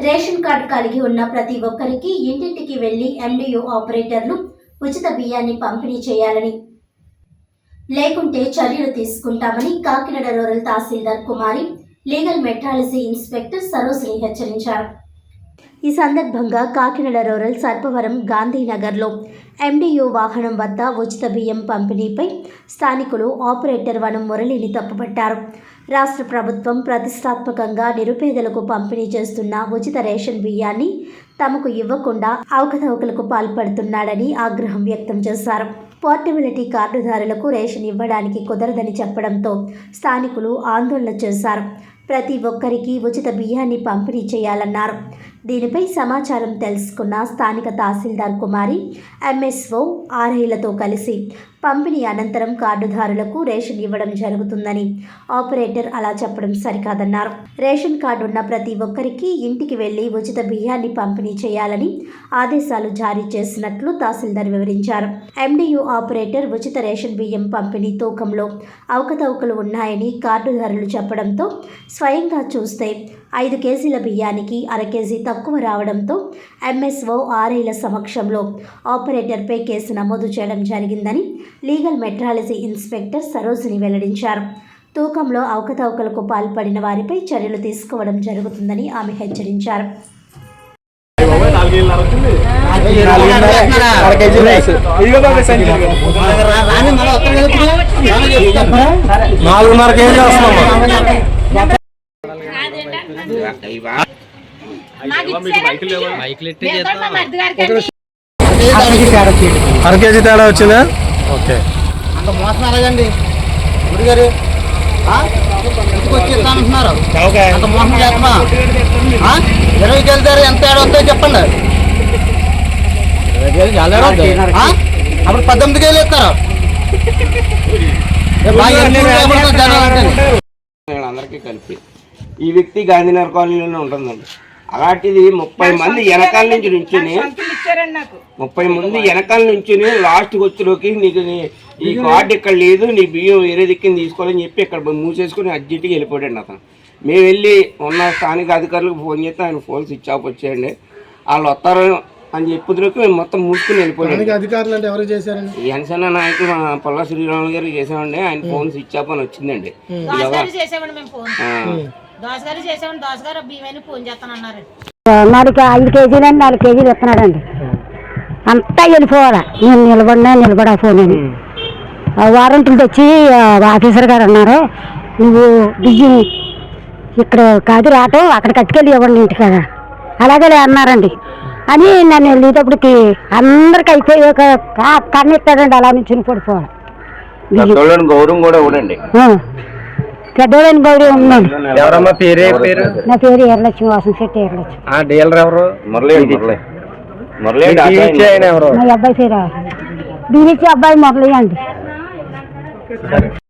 Ration card కలిగి ఉన్న ప్రతి ఒక్కరికి ఇంటింటికి వెళ్ళి ఎండియు ఆపరేటర్లు ఉచిత బియ్యాన్ని పంపిణీ చేయాలని. లేకుంటే చర్యలు తీసుకుంటామని Kakinada rural tahsildar Kumari legal metrology inspector Sarojini హెచ్చరించారు. ఈ సందర్భంగా కాకినాడ రూరల్ సర్పవరం గాంధీనగర్లో ఎండియు వాహనం వద్ద ఉచిత బియ్యం పంపిణీపై స్థానికులు ఆపరేటర్ వనం మురళిని తప్పుపట్టారు. రాష్ట్ర ప్రభుత్వం ప్రతిష్టాత్మకంగా నిరుపేదలకు పంపిణీ చేస్తున్న ఉచిత రేషన్ బియ్యాన్ని తమకు ఇవ్వకుండా అవకతవకలకు పాల్పడుతున్నాడని ఆగ్రహం వ్యక్తం చేశారు. పోర్టబిలిటీ కార్డుదారులకు రేషన్ ఇవ్వడానికి కుదరదని చెప్పడంతో స్థానికులు ఆందోళన చేశారు. ప్రతి ఒక్కరికి ఉచిత బియ్యాన్ని పంపిణీ చేయాలన్నారు. దీనిపై సమాచారం తెలుసుకున్న స్థానిక తహసీల్దార్ కుమారి ఎంఎస్ఓ ఆర్ఐలతో కలిసి పంపిణీ అనంతరం కార్డుదారులకు రేషన్ ఇవ్వడం జరుగుతుందని ఆపరేటర్ అలా చెప్పడం సరికాదన్నారు. రేషన్ కార్డు ఉన్న ప్రతి ఒక్కరికి ఇంటికి వెళ్ళి ఉచిత బియ్యాన్ని పంపిణీ చేయాలని ఆదేశాలు జారీ చేసినట్లు తహసీల్దార్ వివరించారు. ఎండియు ఆపరేటర్ ఉచిత రేషన్ బియ్యం పంపిణీ తూకంలో అవకతవకలు ఉన్నాయని కార్డుదారులు చెప్పడంతో స్వయంగా చూస్తే ఐదు కేజీల బియ్యానికి అర కేజీ తక్కువ రావడంతో ఎంఎస్ఓ ఆర్ఐల సమక్షంలో ఆపరేటర్పై కేసు నమోదు చేయడం జరిగిందని లీగల్ మెట్రాలజీ ఇన్స్పెక్టర్ సరోజిని వెల్లడించారు. తూకంలో అవకతవకలకు పాల్పడిన వారిపై చర్యలు తీసుకోవడం జరుగుతుందని ఆమె హెచ్చరించారు. నాలుగున్నర కేజీ వస్తున్నాం. అర కేజీ తేడా వచ్చిందా? ఓకే. అంత మోసం ఎలాగండి అంత మోసం చేస్తామా? ఇరవైకి వెళ్తారు ఎంత ఏడు వస్తాయో. చెప్పండి? అప్పుడు పద్దెనిమిది కేజీలు ఇస్తారు. అందరికీ కలిపి. ఈ వ్యక్తి గాంధీనగర్ కాలనీలోనే ఉంటుందండి. అలాంటిది ముప్పై మంది వెనకాల నుంచి నుంచుని ముప్పై మంది వెనకాల నుంచుని లాస్ట్కి వచ్చేలోకి నీకు ఈ కార్డు ఇక్కడ లేదు నీ బియ్యం వేరే దిక్కుని తీసుకోవాలని చెప్పి ఇక్కడ మూసేసుకుని అర్జెంటుగా వెళ్ళిపోయాడు అతను. మేము వెళ్ళి ఉన్న స్థానిక అధికారులకు ఫోన్ చేస్తే ఆయన ఫోన్ స్విచ్ ఆఫ్ వచ్చేయండి. వాళ్ళు వస్తారు అని చెప్పుదులకు మేము మొత్తం మూసుకుని వెళ్ళిపోయాడు అధికారులు అంటే ఎవరు చేశారండి? జనసేన నాయకుడు పొల్ల శ్రీరాములు గారు చేసామండి ఆయన ఫోన్ స్విచ్ ఆఫ్ అని వచ్చిందండి. దోసగారు. దోసగారు ఫోన్ చేస్తానన్నారు. నాలుగు ఐదు కేజీలు అండి నాలుగు కేజీలు ఇస్తున్నాడండి. అంతా వెళ్ళిపోవాలా. నేను నిలబడినా నిలబడా ఫోన్ అని. ఆ వారంటీలు తెచ్చి ఆ ఆఫీసర్ గారు అన్నారు నువ్వు బియ్యం ఇక్కడ కాదు రావటం అక్కడ కట్టుకెళ్ళి ఇవ్వండి ఇంటికాడ అలాగే అన్నారండి. అని నన్ను వెళ్ళేటప్పటికి అందరికి అయిపోయి ఒక కన్నెత్తాడండి అలా నుంచి పడిపోవాలి గౌరవం కూడా ఇవ్వడండి. ఆ. పెద్దోళ్ళని గౌరవం ఉందండి ఎవరమ్మా పేరే? పేరు? నా పేరు ఎర్రలక్ష్మి వాసన శెట్టి ఎర్రలక్ష్మి ఆ డీలర్ ఎవరు? మురళి మురళి. మురళి ఆయన ఎవరు? అబ్బాయి పేరు దీనిచ్చి అబ్బాయి మొదలయ్యండి